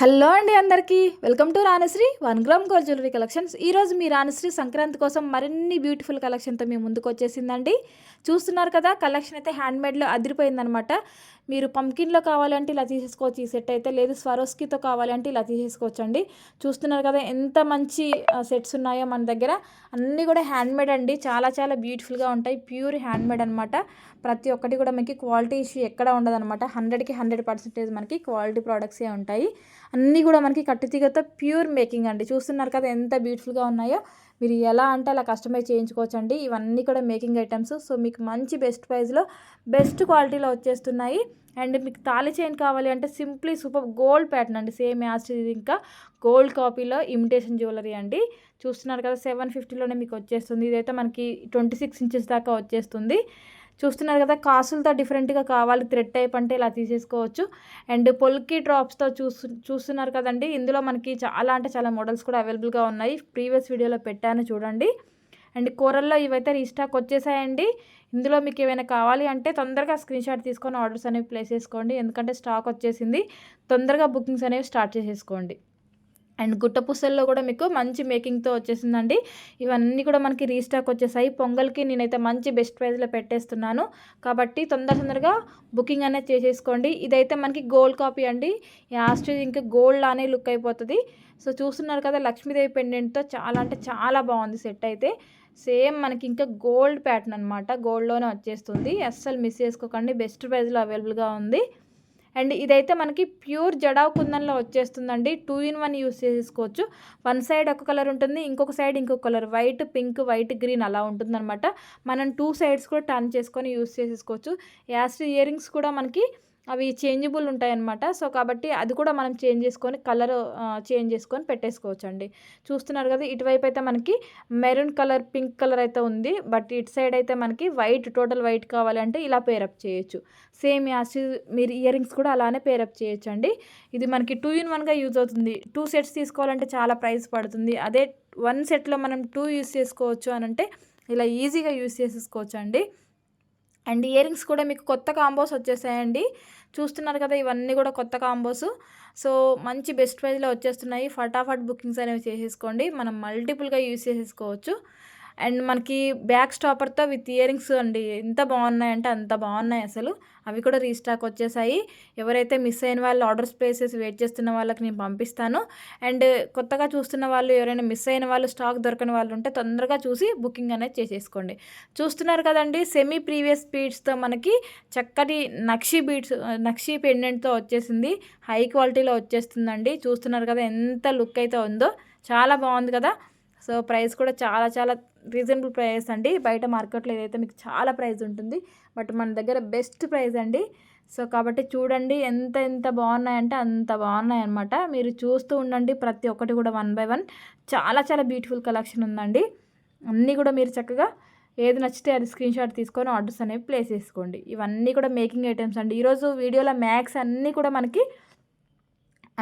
Hello అండి అందరికీ. Welcome to Ranasri. One gram gold jewellery collections. ఈరోజు మీ రాణశ్రీ సంక్రాంతి కోసం మరిన్ని బ్యూటిఫుల్ కలెక్షన్తో మీ ముందుకు వచ్చేసిందండి. చూస్తున్నారు కదా కలెక్షన్ అయితే హ్యాండ్మేడ్లో అదిరిపోయిందనమాట మీరు పంకిన్లో కావాలంటే ఇలా తీసేసుకోవచ్చు ఈ సెట్ అయితే లేదు. స్వరోస్కితో కావాలంటే ఇలా తీసేసుకోవచ్చు అండి చూస్తున్నారు కదా ఎంత మంచి సెట్స్ ఉన్నాయో మన దగ్గర. అన్నీ కూడా హ్యాండ్మేడ్ అండి. చాలా చాలా బ్యూటిఫుల్గా ఉంటాయి. ప్యూర్ హ్యాండ్మేడ్ అనమాట ప్రతి ఒక్కటి కూడా మనకి క్వాలిటీ ఇష్యూ ఎక్కడ ఉండదన్నమాట. హండ్రెడ్కి హండ్రెడ్ పర్సెంటేజ్ మనకి క్వాలిటీ ప్రోడక్ట్సే ఉంటాయి. అన్నీ కూడా మనకి కట్టుతీగతో ప్యూర్ మేకింగ్ అండి. చూస్తున్నారు కదా ఎంత బ్యూటిఫుల్గా ఉన్నాయో. మీరు ఎలా అంటే అలా కస్టమైజ్ చేయించుకోవచ్చు అండి ఇవన్నీ కూడా మేకింగ్ ఐటమ్స్ సో మీకు మంచి బెస్ట్ ప్రైస్లో బెస్ట్ క్వాలిటీలో వచ్చేస్తున్నాయి. అండ్ మీకు తాళి చైన్ కావాలి అంటే సింప్లీ సూపర్ గోల్డ్ ప్యాటర్న్ అండి. సేమ్ యాస్ట్ ఇది ఇంకా గోల్డ్ కాపీలో ఇమిటేషన్ జ్యువెలరీ అండి. చూస్తున్నారు కదా సెవెన్ ఫిఫ్టీలోనే మీకు వచ్చేస్తుంది. ఇదైతే మనకి ట్వంటీ సిక్స్ ఇంచెస్ దాకా వచ్చేస్తుంది. చూస్తున్నారు కదా కాసులతో డిఫరెంట్గా కావాలి థ్రెడ్ టైప్ అంటే ఇలా తీసేసుకోవచ్చు. అండ్ పొల్కి డ్రాప్స్తో చూస్తు చూస్తున్నారు కదండి ఇందులో మనకి చాలా అంటే చాలా మోడల్స్ కూడా అవైలబుల్గా ఉన్నాయి. ప్రీవియస్ వీడియోలో పెట్టాను చూడండి. అండ్ కూరల్లో ఇవైతే రీస్టాక్ వచ్చేసాయండి. ఇందులో మీకు ఏమైనా కావాలి అంటే తొందరగా స్క్రీన్ షాట్ తీసుకొని ఆర్డర్స్ అనేవి ప్లేస్ చేసుకోండి. ఎందుకంటే స్టాక్ వచ్చేసింది. తొందరగా బుకింగ్స్ అనేవి స్టార్ట్ చేసేసుకోండి. అండ్ గుట్ట పుస్తల్లో కూడా మీకు మంచి మేకింగ్తో వచ్చేసిందండి. ఇవన్నీ కూడా మనకి రీస్టాక్ వచ్చేసాయి. పొంగల్కి నేనైతే మంచి బెస్ట్ ప్రైస్లో పెట్టేస్తున్నాను. కాబట్టి తొందర తొందరగా బుకింగ్ అనేది చేసేసుకోండి. ఇదైతే మనకి గోల్డ్ కాపీ అండి. యాస్టేజ్ ఇంకా గోల్డ్ లానే లుక్ అయిపోతుంది. సో చూస్తున్నారు కదా లక్ష్మీదేవి పెండెంట్తో చాలా అంటే చాలా బాగుంది సెట్ అయితే. సేమ్ మనకి ఇంకా గోల్డ్ ప్యాటర్న్ అనమాట గోల్డ్లోనే వచ్చేస్తుంది. అస్సలు మిస్ చేసుకోకండి. బెస్ట్ ప్రైస్లో అవైలబుల్గా ఉంది. అండ్ ఇదైతే మనకి ప్యూర్ జడావ్ కుందన్లో వచ్చేస్తుందండి. టూ ఇన్ వన్ యూస్ చేసుకోవచ్చు. వన్ సైడ్ ఒక కలర్ ఉంటుంది ఇంకొక సైడ్ ఇంకొక colour. White pink white green అలా ఉంటుందన్నమాట. మనం టూ సైడ్స్ కూడా టర్న్ చేసుకొని యూస్ చేసేసుకోవచ్చు. యాస్ట్ ఇయరింగ్స్ కూడా మనకి అవి చేంజబుల్ ఉంటాయన్నమాట. సో కాబట్టి అది కూడా మనం చేంజ్ చేసుకొని కలర్ చేంజ్ చేసుకొని పెట్టేసుకోవచ్చు అండి చూస్తున్నారు కదా ఇటువైపు అయితే మనకి మెరూన్ కలర్ పింక్ కలర్ అయితే ఉంది. బట్ ఇటు సైడ్ అయితే మనకి వైట్ టోటల్ వైట్ కావాలంటే ఇలా పేరప్ చేయొచ్చు. సేమ్ యాసి మీరు ఇయర్ రింగ్స్ కూడా అలానే పేరప్ చేయొచ్చు అండి ఇది మనకి టూ ఇన్ వన్గా యూజ్ అవుతుంది. టూ సెట్స్ తీసుకోవాలంటే చాలా ప్రైస్ పడుతుంది. అదే వన్ సెట్లో మనం టూ యూస్ చేసుకోవచ్చు అని అంటే ఇలా ఈజీగా యూస్ చేసేసుకోవచ్చు అండి అండ్ ఇయర్ రింగ్స్ కూడా మీకు కొత్త కాంబోస్ వచ్చేసాయండి. చూస్తున్నారు కదా ఇవన్నీ కూడా కొత్త కాంబోస్. సో మంచి బెస్ట్ ప్రైస్లో వచ్చేస్తున్నాయి. ఫటాఫట్ బుకింగ్స్ అనేవి చేసేసుకోండి. మనం మల్టిపుల్గా యూస్ చేసేసుకోవచ్చు. అండ్ మనకి బ్యాక్ స్టాపర్తో విత్ ఇయరింగ్స్ అండి ఎంత బాగున్నాయంటే అంత బాగున్నాయి అసలు. అవి కూడా రీస్టాక్ వచ్చేసాయి. ఎవరైతే మిస్ అయిన వాళ్ళు ఆర్డర్స్ ప్లేసెస్ వెయిట్ చేస్తున్న వాళ్ళకి నేను పంపిస్తాను. అండ్ కొత్తగా చూస్తున్న వాళ్ళు ఎవరైనా మిస్ అయిన వాళ్ళు స్టాక్ దొరకని వాళ్ళు ఉంటే తొందరగా చూసి బుకింగ్ అనేది చేసేసుకోండి. చూస్తున్నారు కదండి సెమీ ప్రీవియస్ బీడ్స్తో మనకి చక్కటి నక్షి బీడ్స్ నక్షి పెండెంట్తో వచ్చేసింది. హై క్వాలిటీలో వచ్చేస్తుందండి. చూస్తున్నారు కదా ఎంత లుక్ అయితే ఉందో. చాలా బాగుంది కదా. సో ప్రైస్ కూడా చాలా చాలా రీజనబుల్ ప్రైస్ అండి. బయట మార్కెట్లో ఏదైతే మీకు చాలా ప్రైస్ ఉంటుంది బట్ మన దగ్గర బెస్ట్ ప్రైస్ అండి. సో కాబట్టి చూడండి ఎంత ఎంత బాగున్నాయంటే అంత బాగున్నాయి అనమాట మీరు చూస్తూ ఉండండి ప్రతి ఒక్కటి కూడా వన్ బై వన్. చాలా చాలా బ్యూటిఫుల్ కలెక్షన్ ఉందండి. అన్నీ కూడా మీరు చక్కగా ఏది నచ్చితే అది స్క్రీన్ షాట్ తీసుకొని ఆర్డర్స్ అనేవి ప్లేస్ చేసుకోండి. ఇవన్నీ కూడా మేకింగ్ ఐటమ్స్ అండి. ఈరోజు వీడియోలో మ్యాక్స్ అన్నీ కూడా మనకి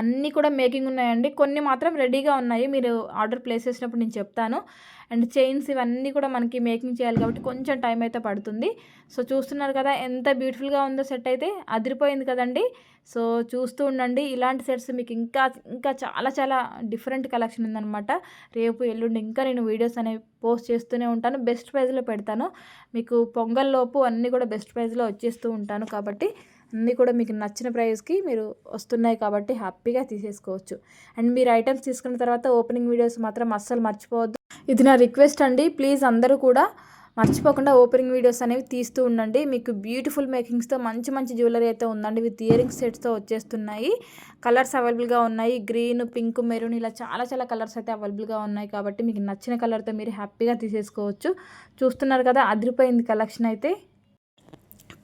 అన్నీ కూడా మేకింగ్ ఉన్నాయండి. కొన్ని మాత్రం రెడీగా ఉన్నాయి. మీరు ఆర్డర్ ప్లేస్ చేసినప్పుడు నేను చెప్తాను. అండ్ చైన్స్ ఇవన్నీ కూడా మనకి మేకింగ్ చేయాలి కాబట్టి కొంచెం టైం అయితే పడుతుంది. సో చూస్తున్నారు కదా ఎంత బ్యూటిఫుల్గా ఉందో సెట్ అయితే అదిరిపోయింది కదండి. సో చూస్తూ ఉండండి. ఇలాంటి సెట్స్ మీకు ఇంకా ఇంకా చాలా చాలా డిఫరెంట్ కలెక్షన్ ఉందనమాట రేపు ఎల్లుండి ఇంకా నేను వీడియోస్ అనేవి పోస్ట్ చేస్తూనే ఉంటాను. బెస్ట్ ప్రైజ్లో పెడతాను. మీకు పొంగల్ లోపు అన్నీ కూడా బెస్ట్ ప్రైజ్లో వచ్చేస్తూ ఉంటాను కాబట్టి అన్నీ కూడా మీకు నచ్చిన ప్రైస్కి మీరు వస్తున్నాయి కాబట్టి హ్యాపీగా తీసేసుకోవచ్చు. అండ్ మీరు ఐటమ్స్ తీసుకున్న తర్వాత ఓపెనింగ్ వీడియోస్ మాత్రం అస్సలు మర్చిపోవద్దు. ఇది నా రిక్వెస్ట్ అండి. ప్లీజ్ అందరూ కూడా మర్చిపోకుండా ఓపెనింగ్ వీడియోస్ అనేవి తీస్తూ ఉండండి. మీకు బ్యూటిఫుల్ మేకింగ్స్తో మంచి మంచి జ్యువెలరీ అయితే ఉందండి. విత్ ఇయరింగ్ సెట్స్తో వచ్చేస్తున్నాయి. కలర్స్ అవైలబుల్గా ఉన్నాయి. గ్రీన్ పింక్ మెరూన్ ఇలా చాలా చాలా కలర్స్ అయితే అవైలబుల్గా ఉన్నాయి కాబట్టి మీకు నచ్చిన కలర్తో మీరు హ్యాపీగా తీసేసుకోవచ్చు. చూస్తున్నారు కదా అదిరిపోయింది కలెక్షన్ అయితే.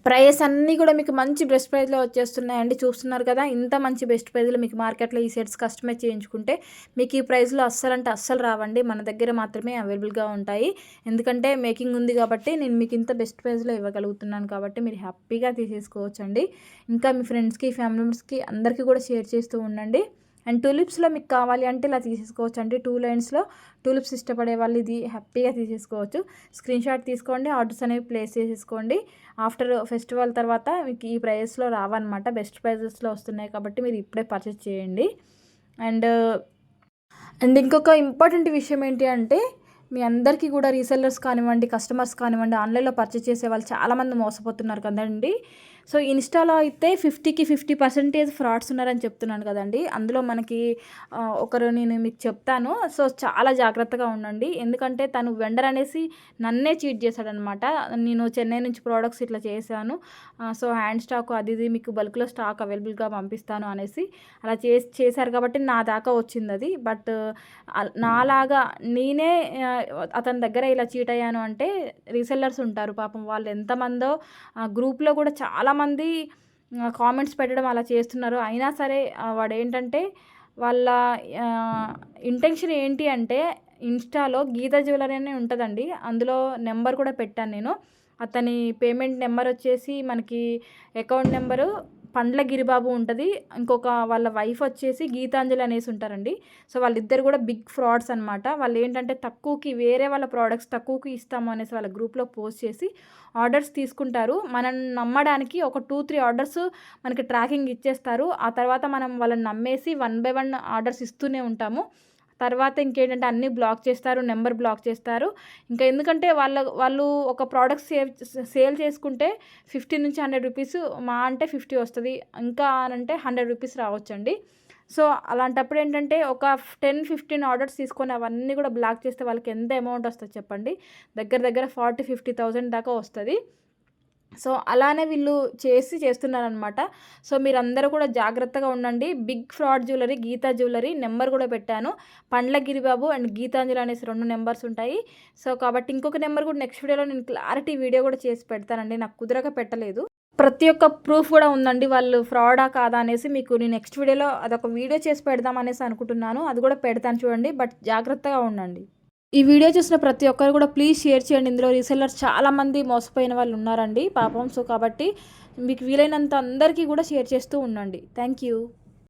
ప్రైస్ అన్నీ కూడా మీకు మంచి బెస్ట్ ప్రైస్లో వచ్చేస్తున్నాయండి. చూస్తున్నారు కదా ఇంత మంచి బెస్ట్ ప్రైస్లో మీకు మార్కెట్లో ఈ సెట్స్ కస్టమైజ్ చేయించుకుంటే మీకు ఈ ప్రైస్లో అస్సలు అంటే అస్సలు రావండి. మన దగ్గర మాత్రమే అవైలబుల్గా ఉంటాయి. ఎందుకంటే మేకింగ్ ఉంది కాబట్టి నేను మీకు ఇంత బెస్ట్ ప్రైస్లో ఇవ్వగలుగుతున్నాను కాబట్టి మీరు హ్యాపీగా తీసేసుకోవచ్చండి. ఇంకా మీ ఫ్రెండ్స్కి ఫ్యామిలీ మెంబర్స్కి అందరికీ కూడా షేర్ చేస్తూ ఉండండి. అండ్ టూలిప్స్లో మీకు కావాలి అంటే ఇలా తీసేసుకోవచ్చు. అండి టూ లైన్స్లో టూలిప్స్ ఇష్టపడే వాళ్ళు ఇది హ్యాపీగా తీసేసుకోవచ్చు. స్క్రీన్ షాట్ తీసుకోండి ఆర్డర్స్ అనేవి ప్లేస్ చేసేసుకోండి. ఆఫ్టర్ ఫెస్టివల్ తర్వాత మీకు ఈ ప్రైజెస్లో రావన్నమాట. బెస్ట్ ప్రైజెస్లో వస్తున్నాయి కాబట్టి మీరు ఇప్పుడే పర్చేస్ చేయండి. అండ్ అండ్ ఇంకొక ఇంపార్టెంట్ విషయం ఏంటి అంటే మీ అందరికీ కూడా రీసెల్లర్స్ కానివ్వండి కస్టమర్స్ కానివ్వండి ఆన్లైన్లో పర్చేస్ చేసే వాళ్ళు చాలామంది మోసపోతున్నారు కదండి. సో ఇన్స్టాలో అయితే ఫిఫ్టీకి ఫిఫ్టీ పర్సెంటేజ్ ఫ్రాడ్స్ ఉన్నారని చెప్తున్నాను కదండి. అందులో మనకి ఒకరు నేను మీకు చెప్తాను. సో చాలా జాగ్రత్తగా ఉండండి. ఎందుకంటే తను వెండర్ అనేసి నన్నే చీట్ చేశాడనమాట. నేను చెన్నై నుంచి ప్రోడక్ట్స్ ఇట్లా చేశాను. సో హ్యాండ్ స్టాక్ అది ఇది మీకు బల్క్లో స్టాక్ అవైలబుల్గా పంపిస్తాను అనేసి అలా చేసి చేశారు కాబట్టి నా దాకా వచ్చింది అది. బట్ నాలాగా నేనే అతని దగ్గర ఇలా చీట్ అయ్యాను అంటే రీసెల్లర్స్ ఉంటారు పాపం వాళ్ళు ఎంతమందో గ్రూప్లో కూడా చాలా చాలామంది కామెంట్స్ పెట్టడం అలా చేస్తున్నారు. అయినా సరే వాడు ఏంటంటే వాళ్ళ ఇంటెన్షన్ ఏంటి అంటే ఇన్స్టాలో గీత జ్యువెలరీ అని ఉంటుందండి. అందులో నెంబర్ కూడా పెట్టాను నేను. అతని పేమెంట్ నెంబర్ వచ్చేసి మనకి అకౌంట్ నెంబరు పండ్ల గిరిబాబు ఉంటుంది. ఇంకొక వాళ్ళ వైఫ్ వచ్చేసి గీతాంజలి అనేసి ఉంటారండి. సో వాళ్ళిద్దరు కూడా బిగ్ ఫ్రాడ్స్ అనమాట వాళ్ళు ఏంటంటే తక్కువకి వేరే వాళ్ళ ప్రోడక్ట్స్ తక్కువకి ఇస్తాము అనేసి వాళ్ళ గ్రూప్లో పోస్ట్ చేసి ఆర్డర్స్ తీసుకుంటారు. మనం నమ్మడానికి ఒక టూ త్రీ ఆర్డర్స్ మనకి ట్రాకింగ్ ఇచ్చేస్తారు. ఆ తర్వాత మనం వాళ్ళని నమ్మేసి వన్ బై వన్ ఆర్డర్స్ ఇస్తూనే ఉంటాము. తర్వాత ఇంకేంటంటే అన్నీ బ్లాక్ చేస్తారు నెంబర్ బ్లాక్ చేస్తారు. ఇంకా ఎందుకంటే వాళ్ళ వాళ్ళు ఒక ప్రోడక్ట్ సేవ్ సేల్ చేసుకుంటే ఫిఫ్టీ నుంచి హండ్రెడ్ రూపీస్ మా అంటే ఫిఫ్టీ వస్తుంది. ఇంకా అంటే హండ్రెడ్ రూపీస్ రావచ్చండి. సో అలాంటప్పుడు ఏంటంటే ఒక టెన్ ఫిఫ్టీన్ ఆర్డర్స్ తీసుకొని అవన్నీ కూడా బ్లాక్ చేస్తే వాళ్ళకి ఎంత అమౌంట్ వస్తుంది చెప్పండి. దగ్గర దగ్గర ఫార్టీ ఫిఫ్టీ థౌజండ్ దాకా వస్తుంది. సో అలానే వీళ్ళు చేసి చేస్తున్నారనమాట సో మీరందరూ కూడా జాగ్రత్తగా ఉండండి. Big fraud jewellery Geetha jewellery number కూడా పెట్టాను. పండ్ల గిరిబాబు అండ్ గీతాంజలి అనేసి రెండు నెంబర్స్ ఉంటాయి. సో కాబట్టి ఇంకొక నెంబర్ కూడా నెక్స్ట్ వీడియోలో నేను క్లారిటీ వీడియో కూడా చేసి పెడతానండి. నాకు కుదరక పెట్టలేదు. ప్రతి ఒక్క ప్రూఫ్ కూడా ఉందండి. వాళ్ళు ఫ్రాడా కాదా అనేసి మీకు నేను నెక్స్ట్ వీడియోలో అదొక వీడియో చేసి పెడదాం అనేసి అనుకుంటున్నాను. అది కూడా పెడతాను చూడండి. బట్ జాగ్రత్తగా ఉండండి. ఈ వీడియో చూసిన ప్రతి ఒక్కరు కూడా ప్లీజ్ షేర్ చేయండి. ఇందులో రీసెల్లర్స్ చాలామంది మోసపోయిన వాళ్ళు ఉన్నారండి. పాపం. సో కాబట్టి మీకు వీలైనంత అందరికీ కూడా షేర్ చేస్తూ ఉండండి. Thank you